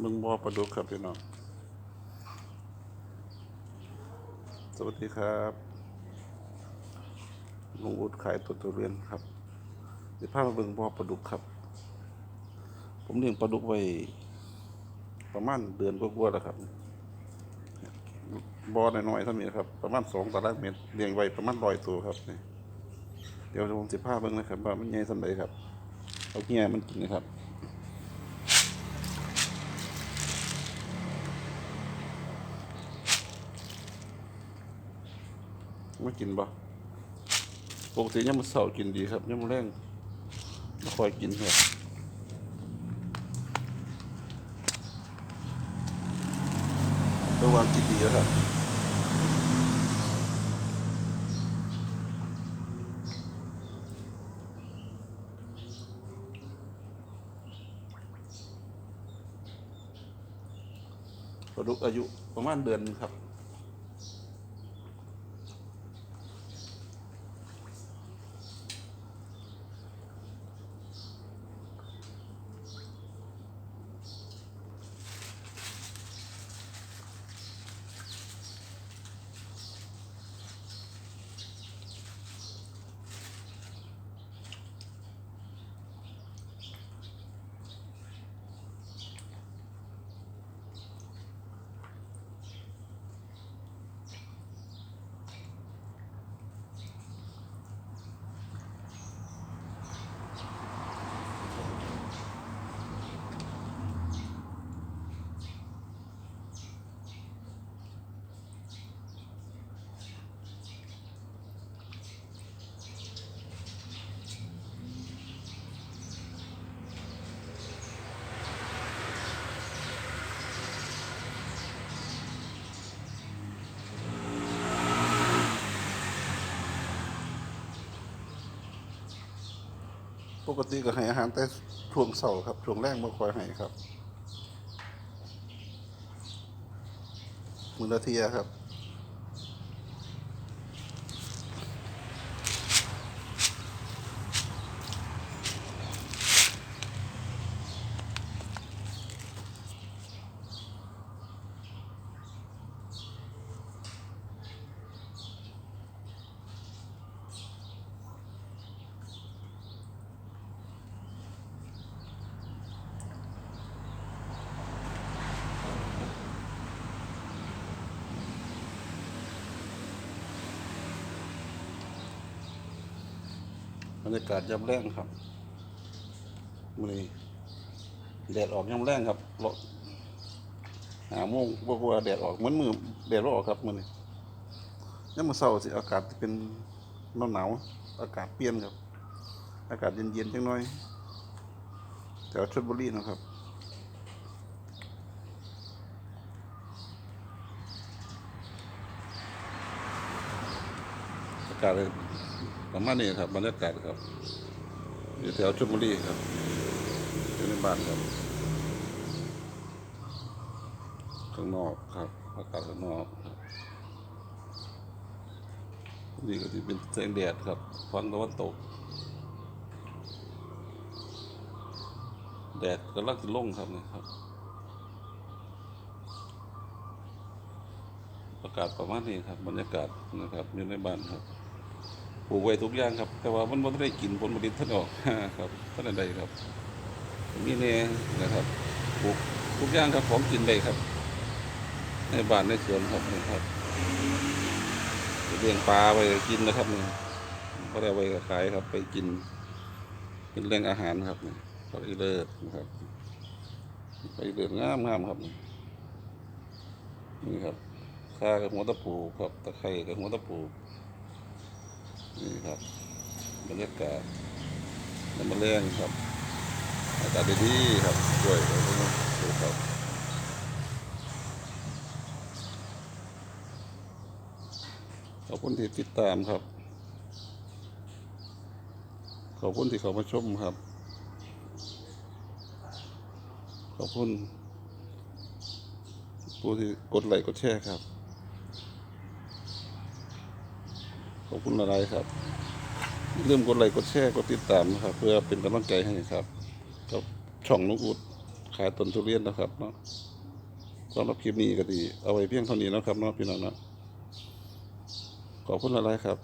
มึงบอประดุกครับพี่น้อง สวัสดีครับลุงอุดขายตัวตัวเรียนครับเดี๋ยวพามาเบิ่งบอประดุกครับ ผมเลี้ยงปลาดุกไว้ ประมาณเดือนกว่าๆแล้วครับบอหน้อยๆเท่านี้ครับ ประมาณสองตารางเมตรเลี้ยงไว้ประมาณร้อยตัวครับเดี๋ยวผมสิพาเบิ่งนะครับว่ามันใหญ่สันใดครับเอาเงี้ยมันกินนะครับ ไม่กินบ่ปกติยังมันเสากินดีครับยังมันแรงไม่ค่อยกินครับระวังกินดีครับปลาดุกอายุประมาณเดือนนึงครับ กติก็ให้อาหารแต่ช่วงเสาร์ครับช่วงแรกไม่ค่อยให้ครับ มือละเทียครับ บรรยากาศยามแรงครับมือนี้แดดออกยามแรงครับรถหาโมงกว่าแดดออกเหมือนมือแดดออกครับมือนี้ยามมื้อเช้าสิอากาศเป็นหนาวๆอากาศเปลี่ยนครับ อากาศเย็นๆจังหน่อยแถวชลบุรีนะครับอากาศเลย ประมาณนี้ครับบรรยากาศครับอยู่แถวชลบุรีครับอยู่ในบ้านครับข้างนอกครับอากาศข้างนอกนี่ก็จะเป็นแสงแดดครับฝั่งตะวันตก แดดกำลังจะลงครับนี่ครับอากาศประมาณนี้ครับบรรยากาศนะครับอยู่ในบ้านครับ ลูกไว้ทุกอย่างครับ แต่ว่ามันไม่ได้กินผลผลิตท่านออกครับท่านใดครับมีแน่นะครับปลูกทุกอย่างครับของกินได้ครับ ในบ้านในสวนครับนี่ครับเลี้ยงปลาไปกินนะครับนี่ไม่ได้เอาไปขายครับ ไปกินเป็นแหล่งอาหารครับนี่ปลาเลิศนะครับปลาอีเลิศงามงามครับนี่นี่ครับข้ากับหัวตะปูครับตะไคร้กับหัวตะปู นี่ครับบรรยากาศน้ำมันแรงครับอากาศดีๆครับสวยเลยนะครับขอบคุณที่ติดตามครับ ขอบคุณที่เข้ามาชมครับ ขอบคุณผู้ที่กดไลค์กดแชร์ครับ ข อบคุณอะไรครับอย่าลืมกดไลค์กดแชร์กดติดตามนะครับ เพื่อเป็นกำลังใจให้ครับกับช่องนุกอุดขายต้นทุเรียนนะครับเนาะสำหรับคลิปนี้ก็ดี เอาไว้เพียงเท่านี้นะครับเนาะพี่น้องนะขอบคุณหลายครับ